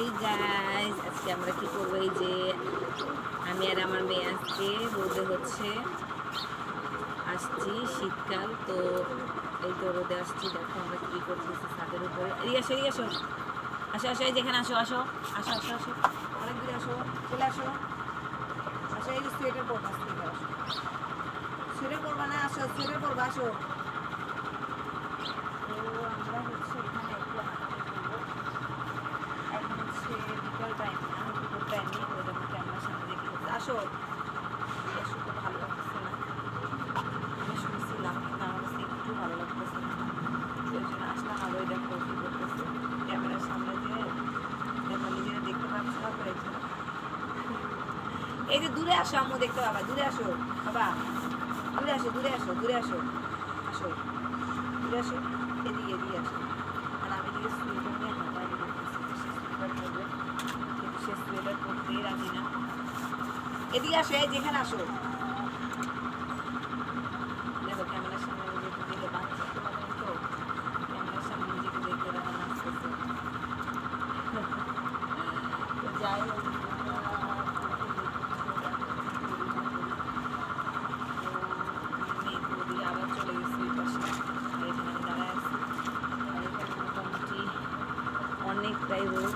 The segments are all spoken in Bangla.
এই গাইজ আজকে আমরা কি করব? এই যে আমি আর আমার মেয়ে আজকে রোদে হচ্ছে আসছি শীতকাল, তো এই তো রোদে আসছি। দেখো আমরা কি করতেছি ছাদের উপরে। এদিকে আসো এদিকে আসো। আসো আসো যেখানে আসো আসো আসো আসো আসো। অনেক দূরে আসো, চলে আসো। আসো, এই যে সোয়েটার পরবা সোয়েটার আসো। সোয়েটার পরবা না, আসো সোয়েটার পরবা, আসো। তো আমরা হচ্ছে এখানে একটু হাঁটাহাঁটি করব এখন হচ্ছে বিকাল টাইম আমি দুপুর টাইমে ওই ক্যামেরার সামনে দেখে আসো। তো ভালো লাগতেছে না। আমি শুনছিলাম কিন্তু আমার একটু ভালো লাগতেছে না। ওই জন্য আসলাম আর ক্যামেরার সামনে যে দেখো, নিজেরা দেখতে পাচ্ছি না তো এই যে দূরে আসো, আম্মু, দেখতে পাবা। দূরে আসো, বাবা। দূরে আসো দূরে আসো দূরে আসো। আসো। দূরে আসো, এদিকে এদিকে আসো। আর আমি এদিকে সোয়েটার নিয়ে হাঁটাহাঁটি করতেছি যে সে সোয়েটার পরবে কিন্তু সে সোয়েটার পরতেই রাজি না এদিকে আসো যেখানে আসো। দেখো, ক্যামেরার সামনে নিজেকে দেখে বাচ্চা তো ক্যামেরার সামনে নিজেকে দেখে রাখা নাচতেছে তো যাই হোক মেয়ে আবার চলে গেছে ওই পাশে আর এখানে আমি দাঁড়ায় আছি আর এখানে মোটামুটি অনেকটাই রোদ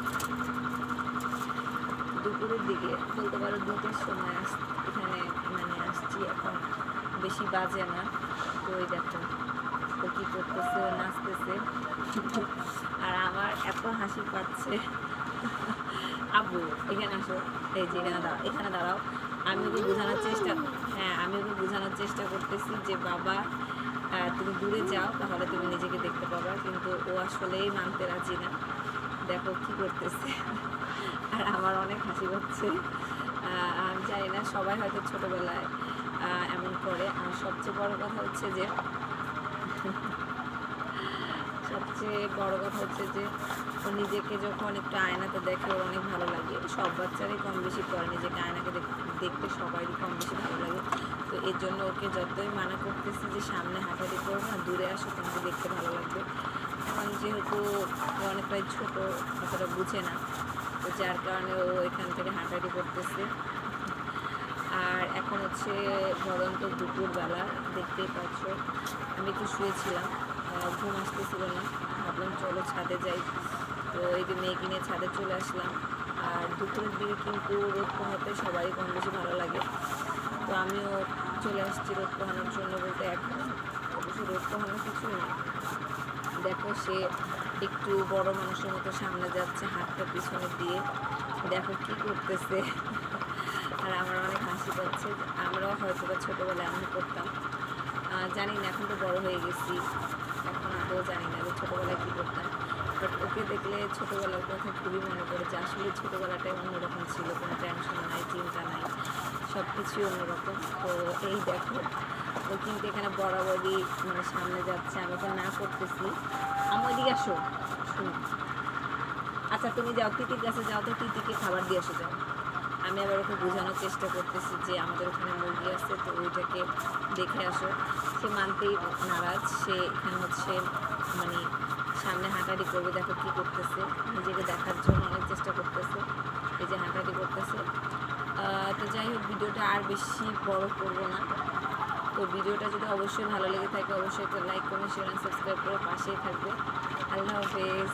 দুপুরের দিকে, বলতে পারো দুটোর সময় আস, এখানে মানে আসছি এখন, বেশি বাজে না, তো ওই দেখো ও কী করতেছে ও নাচতেছে। আর আমার এত হাসি পাচ্ছে। আবু এখানে আসো। এই যে এখানে দাঁড়াও এখানে দাঁড়াও। আমি ওকে বোঝানোর চেষ্টা হ্যাঁ আমি ওকে বোঝানোর চেষ্টা করতেছি যে, বাবা তুমি দূরে যাও, তাহলে তুমি নিজেকে দেখতে পাবা। কিন্তু ও আসলেই মানতে রাজি না। দেখো কি করতেছে। আমার অনেক হাসি পাচ্ছে আমি জানি না সবাই হয়তো ছোটোবেলায় এমন করে। আর সবচেয়ে বড় কথা হচ্ছে যে, সবচেয়ে বড় কথা হচ্ছে যে, ও নিজেকে যখন একটু আয়নাতে দেখে, ওর অনেক ভালো লাগে। সব বাচ্চারই কম বেশি করে নিজেকে আয়নাকে দেখ- দেখতে সবারই কম বেশি ভালো লাগে। তো এর জন্য ওকে যতই মানা করতেছি যে, সামনে হাঁটাহাঁটি করো না, দূরে আসো তোমাকে দেখতে ভালো লাগবে। এখন যেহেতু অনেকটাই ছোটো, অতটা বুঝে না। তো যার কারণে ও এখান থেকে হাঁটাহাঁটি করতেছে। আর এখন হচ্ছে ভরন্ত দুপুরবেলা দেখতেই পাচ্ছ। আমি একটু শুয়েছিলাম ঘুম আসতেছিল না। ভাবলাম চলো ছাদে যাই। তো এই যে মেয়েকে নিয়ে ছাদে চলে আসলাম। আর দুপুরের দিকে কিন্তু রোদ পোহাতে সবারই কম বেশি ভালো লাগে। তো আমিও চলে আসছি রোদ পোহানোর জন্য বলতে, এখন অবশ্য রোদ পোহানোর কিছুই নেই দেখো সে একটু বড় মানুষের মতো সামনে যাচ্ছে, হাতটা পিছনে দিয়ে। দেখো কি করতেছে। আর আমার অনেক হাসি পাচ্ছে। আমরাও হয়তো বা ছোটোবেলায় এমন করতাম। জানি না, এখন তো বড় হয়ে গেছি। এখন আদৌ জানি না যে ছোটোবেলায় কী করতাম। বাট ওকে দেখলে ছোটোবেলার কথা খুবই মনে পড়ে যে আসলে ছোটোবেলাটাই অন্যরকম ছিল। কোনো টেনশন নাই, চিন্তা নাই। সব কিছুই অন্যরকম। তো এই দেখো ও কিন্তু এখানে বরাবরই মানে সামনে যাচ্ছে, আমি ওকে না করতেছি। আমার দিকে আসো। আচ্ছা তুমি যাও, তিতির কাছে যাও তো, তিতিকে খাবার দিয়ে আসো যাও। আমি আবার ওকে বোঝানোর চেষ্টা করতেছি যে আমাদের ওখানে মুরগি আছে, তো ওইটাকে দেখে আসো। সে মানতেই নারাজ, সে এখানে হচ্ছে মানে সামনে হাঁটাহাঁটি করবে, দেখো কী করতেছে। নিজেকে দেখার জন্য অনেক চেষ্টা করতেছে, এই যে হাঁটাহাঁটি করতেছে। তো যাই হোক, ভিডিওটা আর বেশি বড় করব না। তো ভিডিওটা যদি অবশ্যই ভালো লেগে থাকে, অবশ্যই একটা লাইক কমেন্ট শেয়ার সাবস্ক্রাইব করে পাশেই থাকবে। আল্লাহ হাফেজ।